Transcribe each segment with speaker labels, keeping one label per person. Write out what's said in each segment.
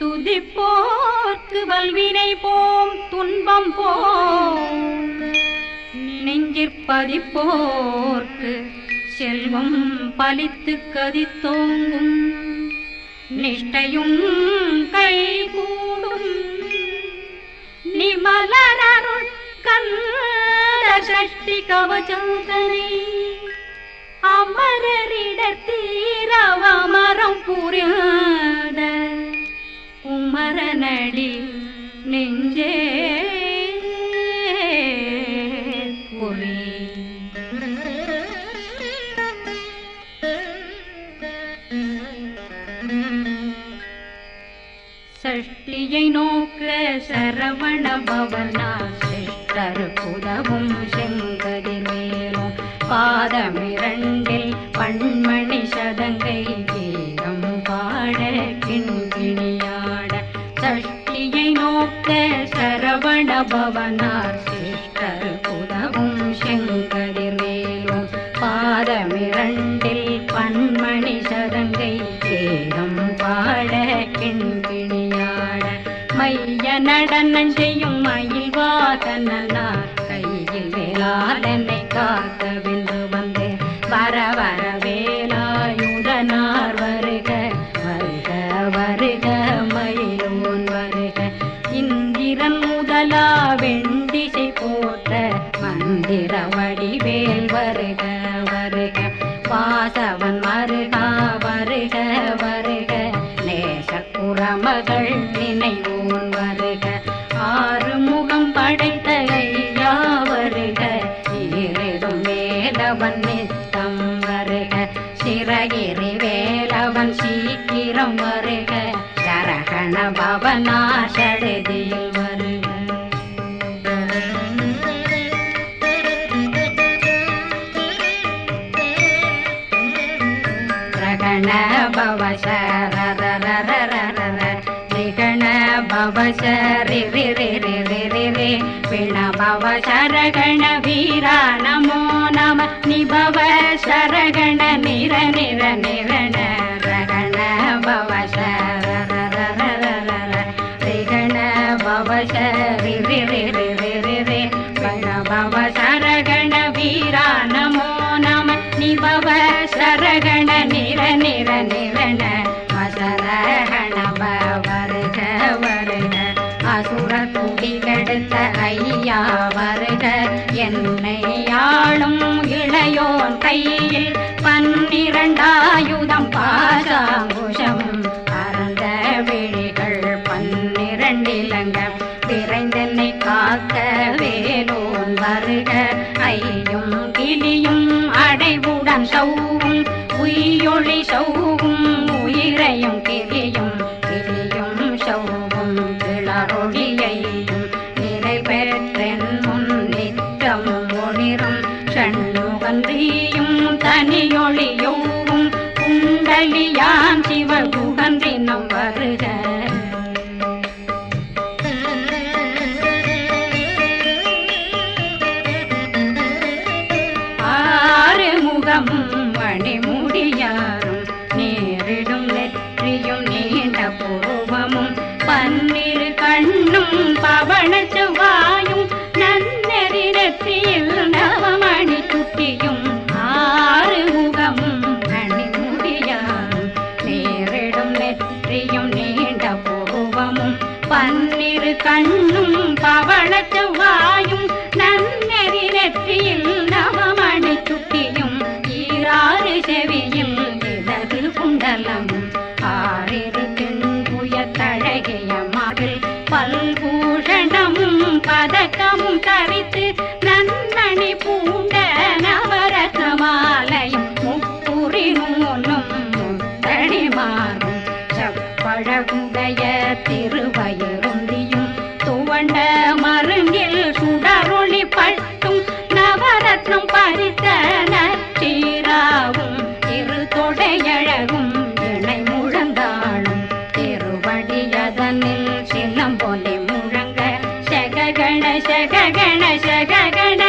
Speaker 1: துதிப்போர்க்கு வல்வினை போம் துன்பம் போம். நெஞ்சிற்பதிப்போர்க்கு செல்வம் பலித்து கதித்தோங்கும். நிஷ்டையும் கை கூடும் நிமலனருள் கந்த சஷ்டி கவச்சந்தனை அமரரிடத்தீரவமரம் புரியாத மரணி நெஞ்சே புரி சஷ்டியை நோக்க சரவண பவனா சிஷ்டர் புதவும் செங்கதி மேலும். பாதமிரண்டில் பண்மணி சதங்கை படபவனார் சிஷ்டர் புதவும் செங்கடிர் மேலும் பாதமிரண்டில் பன்மணி சதங்கை ஏகம் பாட கிண்கிணியாட மைய நடனம் செய்யும் மயில் வாதனார் கையில் வேளாதனை காக்க என்னை ஓன் வருக. ஆறு முகம் படைத்த ஐயா வருக ஈரிடும் வேலவன் நித்தம் வருக. சிறகிரி வேலவன் சீக்கிரம் வருக. சரகண பவனா நிபவ சரகண வீரா நமோ நம நிபவ சரகண நிர நிர நிர வருக. என்னை ஆளும் இளையோன் கையில் பன்னிரண்டாயுதம் பாசாங்குஷம். ಗಗಣ ಗಗಣ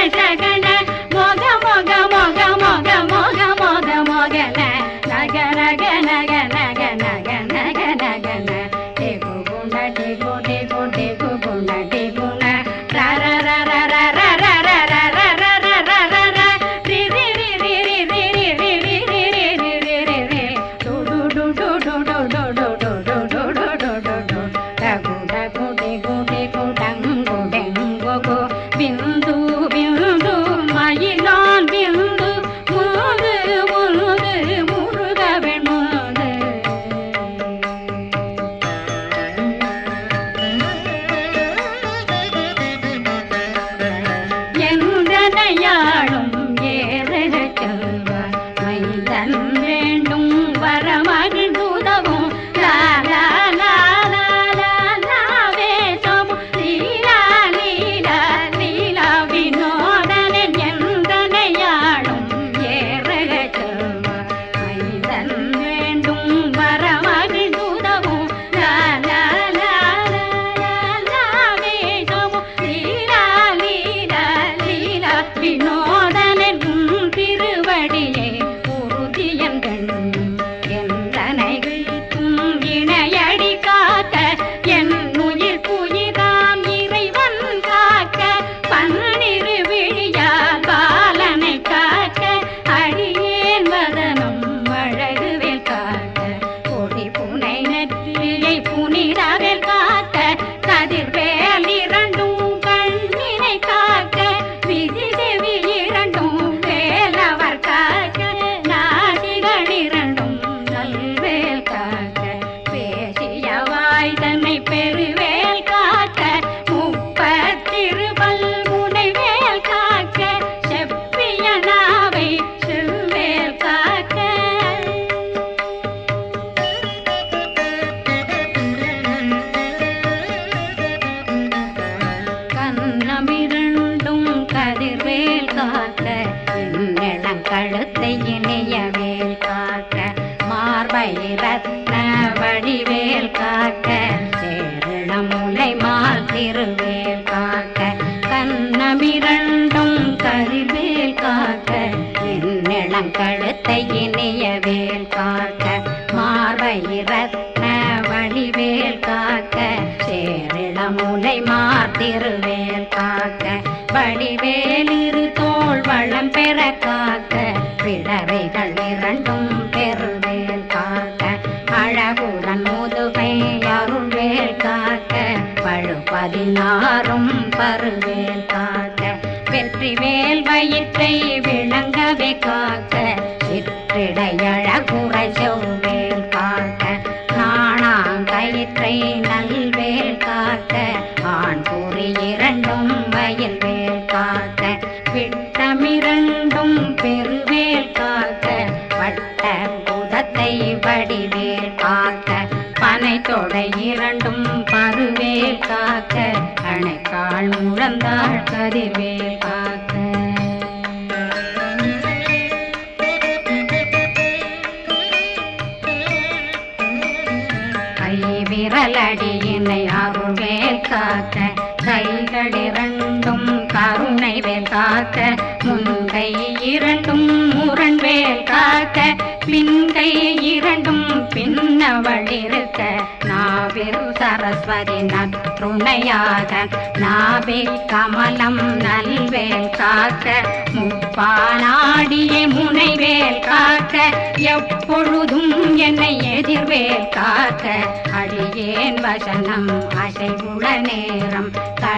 Speaker 1: இனிய வேல் காக்க மார்பை ரத்ன காக்க சேரிளமுனை முலை காக்க வடிவேல் தோல் வளம் பெற காக்க பிடரைகள் இரண்டும் பெருவேல் காக்க அழகுடன் முதுகை அருள்வேல் காக்க பழு பதினாறும் பருவேல் காக்க வெற்றி வேல் வயிற்றை விரலடியினை அருள்வேல் காக்க கைகள் இரண்டும் கருணை வேல் காக்க முன்கை இரண்டும் முரண்வேல் காக்க பின்கை இரண்டும் பின்னவழிருக்க நாவிரு சரஸ்வதி நற்றுணையாக நாவே கமலம் நல்வேல் காக்க முப்பானாடியே முனைவேல் காக்க எப்பொழுதும் என்னை எதிர்வேல் காக்க அடியேன் வசனம் அசைவுள நேரம்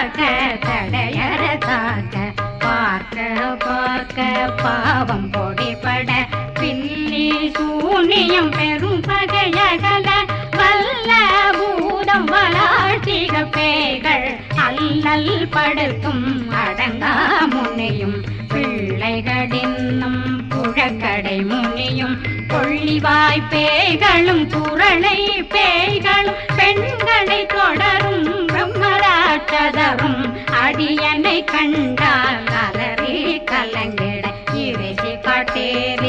Speaker 1: பார்க்க தடையற தாக்க பார்க்க பார்க்க பாவம் பொடிபட. பின்னி சூனியம் பெரும் பகையகல வல்ல பூதம் வளாழ்த்திக பேய்கள். அல்லல் படுத்தும் அடங்கா முனையும் பிள்ளைகளின் கொள்ளிவாய் பேய்களும் குரளை பேய்களும் பெண்களை தொடரும் பிரம்மராட்சதரும் அடியனை கண்டால் அலறி கலங்கிட இறைச்சி காட்டேறிய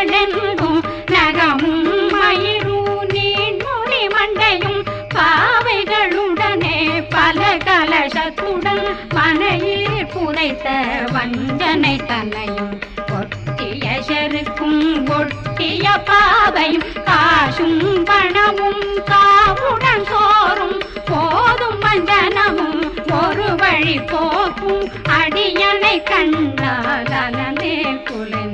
Speaker 1: கடலெங்கும் நகமும் மயிரும் நீண்முடி மண்டையும் பாவைகளுடனே பல கலசத்துடன் மனையில் புதைத்த வஞ்சனை தலையும் ஒட்டிய செருக்கும் ஒட்டிய பாவையும் காசும் பணமும் காவுடன் சோறும் போதும் வஞ்சனமும் ஒரு வழி போக்கும் அடியனை கண்டால் அலந்தே குலைந்திட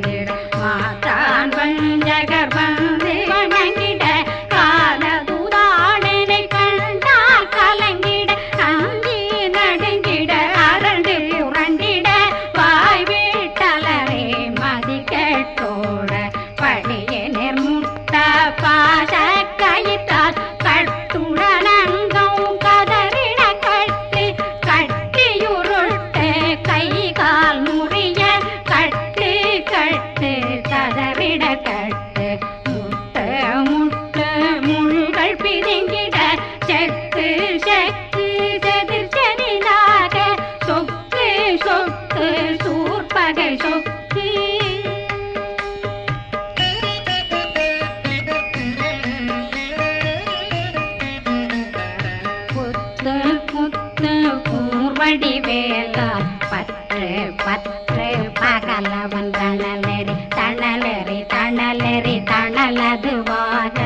Speaker 1: வடிவேலால் பற்று பற்று பகலவன் தணலெறி தணலெறி தணலெறி தணலதுவாக.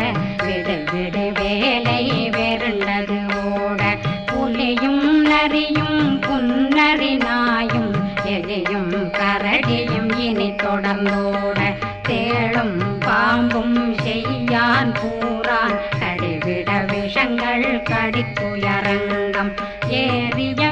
Speaker 1: விடு விடு வேலை வெருண்டது ஓட. புலியும் நரியும் புன்னரி நாயும் எலியும் கரடியும் இனி தொடர்ந்தோட. தேளும் பாம்பும் செய்யான் பூரான் கடிவிட விஷங்கள் கடித்துயரங்கம் ஏறிய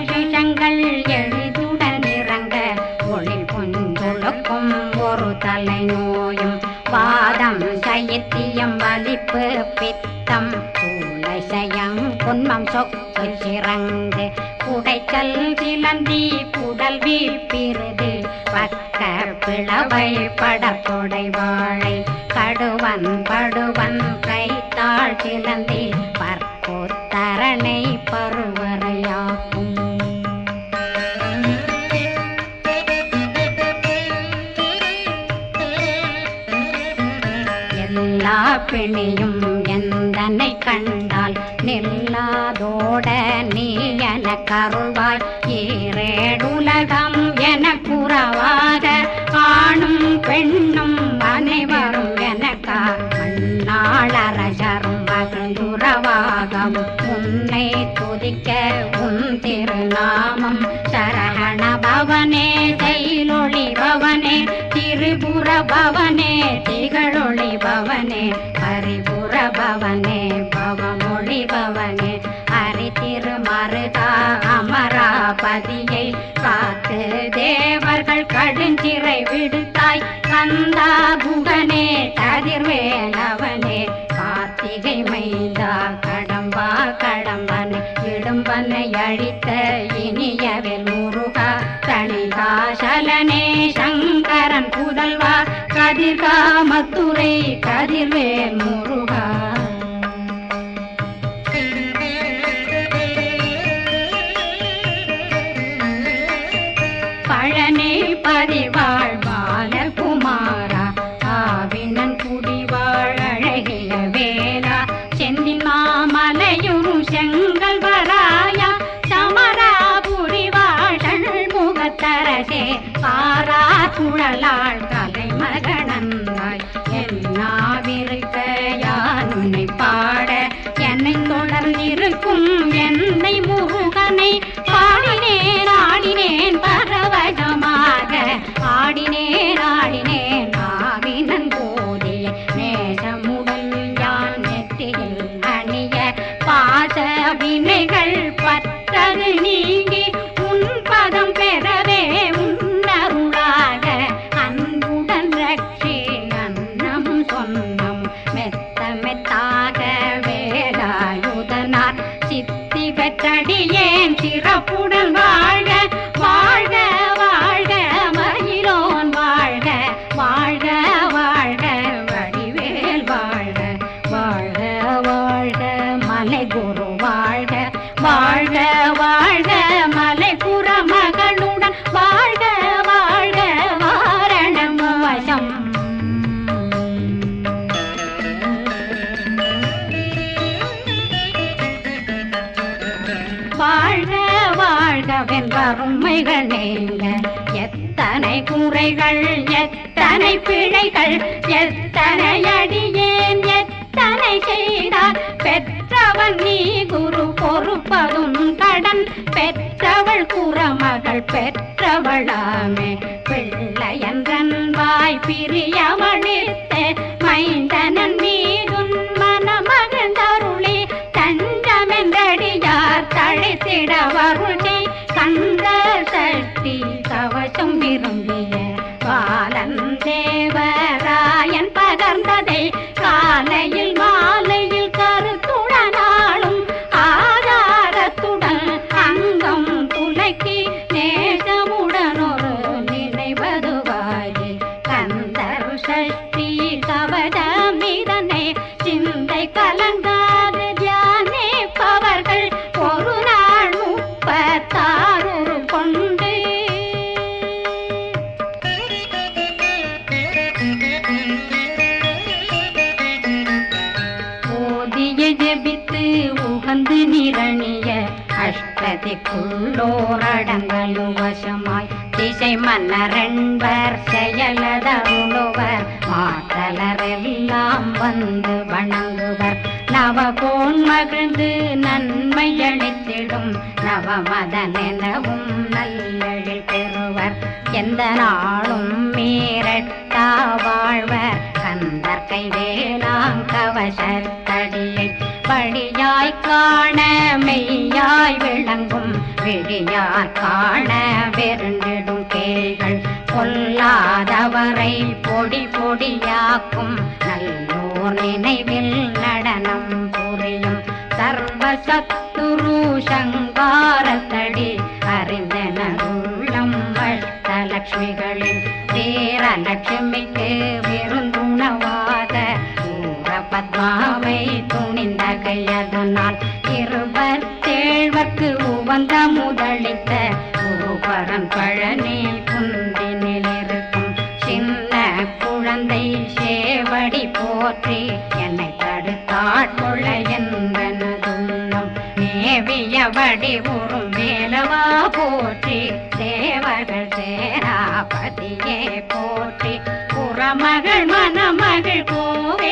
Speaker 1: சயத்தியம் வலிப்பு பித்தம். சூளை சயம் குன்மம் சொக்கு சிறங்கு குடைச்சல் சிலந்தி புடல் வீப்பிருது பக்க பிளவை படத்தொடை வாழை. கடுவன் படுவன் கைத்தாள் சிலந்தி. பற்போத்தரணை பருவரையாக்கும் பிணியும் எந்தனை கண்டால் நில்லாதோட நீ என கருள்வாய் ஈரேடுலகம் என குறவாக ஆணும் பெண்ணும் அனைவரும் எனக்கா மண்ணாளரசரும் மகிழ்ந்துறவாகவும் உன்னை துதிக்க உன் திருநாமம் சரகண பவனே தைலொளி பவனே. பவனே திகழொளி பவனே பரிபுர பவனே பவமொழி பவனே. ஹரி திருமருகா அமராபதியை காத்து தேவர்கள் கடுஞ்சிறை விடுத்தாய். கந்தா புகனே கதிர்வேலவனே கார்த்திகை மைந்தா கடம்பா கடம்பனை இடும்பனை அழித்த இனியவில் கதிர் காமத்துறை கதிர்வேல் முருகா. பழனி பதிவா வாழ்க வாழ்க மலை மகளுடன். வாழ்க வாழ்க வாரணம் வசம். வாழ்க வாழ்கவென் வறுமைகள் நீங்க. எத்தனை குறைகள் எத்தனை பிழைகள் எத்தனை அடியேன் எத்தனை செய்தார். பெற்றவன் நீ குரு கடன் பெற்றவள் குறமகள் பெற்றவளாமே. பிள்ளையன்றன் வாய் பிரியவள் அஷ்டதிக்குள்ளோரடங்கலும் வசமாய் திசை மன்னரென்பர் செயலதருளுவர் மாற்றலரெல்லாம் வந்து வணங்குவர். நவகோன் மகிழ்ந்து நன்மை அளித்திடும். நவமதனெனவும் நல்லெழில் பெறுவர். எந்த நாளும் மீறட்டா வாழ்வர். கந்தற்கை வேளாங்கவசத்தடியை படியாய் காண மெய்யாய் விளங்கும் விழியார் காண வெருண்டிடும் கேள்கள் கொல்லாதவரை பொடி பொடியாக்கும் நல்லோர் நினைவில் நடனம் புரியும் சர்வசத்துரு சங்காரத்தடி அறிந்தனருள்ளம் அஷ்டலட்சுமிகளின் வீரலட்சுமிக்கு விருந்துணவாத ஊர பத்மாவை துணிந்த இருவர் தேழ்வர்க்கு உவந்த முதலித்த குருபரன் பழனி குந்தினில் இருக்கும் சின்ன குழந்தை சேவடி போற்றி என்னை தடுத்தாட்கொள்ள என்பனதுள்ளம் மேவியபடி உறும் மேலவா போற்றி தேவர்கள் சேராபதியே போற்றி. புறமகள் மணமகள் கோவில்